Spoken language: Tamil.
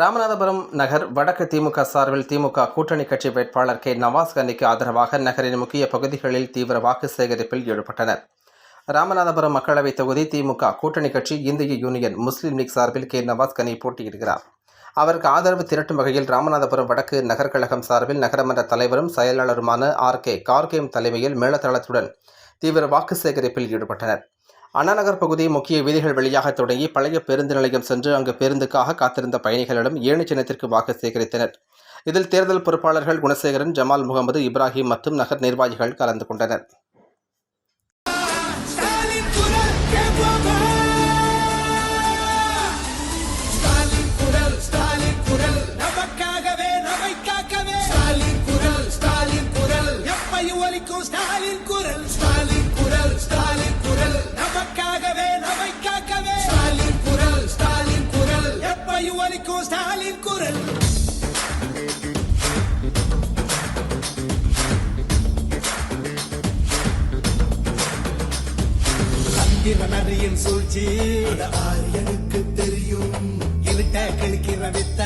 ராமநாதபுரம் நகர் வடக்கு திமுக சார்பில் திமுக கூட்டணி கட்சி வேட்பாளர் கே நவாஸ் கனிக்கு ஆதரவாக நகரின் முக்கிய பகுதிகளில் தீவிர வாக்கு சேகரிப்பில் ஈடுபட்டனர். ராமநாதபுரம் மக்களவைத் தொகுதி திமுக கூட்டணி கட்சி இந்திய யூனியன் முஸ்லீம் லீக் சார்பில் கே நவாஸ் கனி போட்டியிடுகிறார். அவருக்கு ஆதரவு திரட்டும் வகையில் ராமநாதபுரம் வடக்கு நகர் கழகம் சார்பில் நகரமன்ற தலைவரும் செயலாளருமான ஆர் கே கார்கேம் தலைமையில் மேளதளத்துடன் தீவிர வாக்கு சேகரிப்பில் ஈடுபட்டனர். அண்ணாநகர் பகுதி முக்கிய வீதிகள் வழியாக தொடங்கி பழைய பேருந்து நிலையம் சென்று அங்கு பேருந்துக்காக காத்திருந்த பயணிகளிடம் ஏணி சின்னத்திற்கு வாக்கு சேகரித்தனர். இதில் தேர்தல் பொறுப்பாளர்கள் குணசேகரன் ஜமால் முகமது இப்ராஹிம் மற்றும் நகர் நிர்வாகிகள் கலந்து கொண்டனர். ஸ்டாலின் குரல். சந்திரனரியின் சூழ்ச்சி. ஆரியனுக்கு தெரியும். இருட்ட கழிக்கிற வித்த.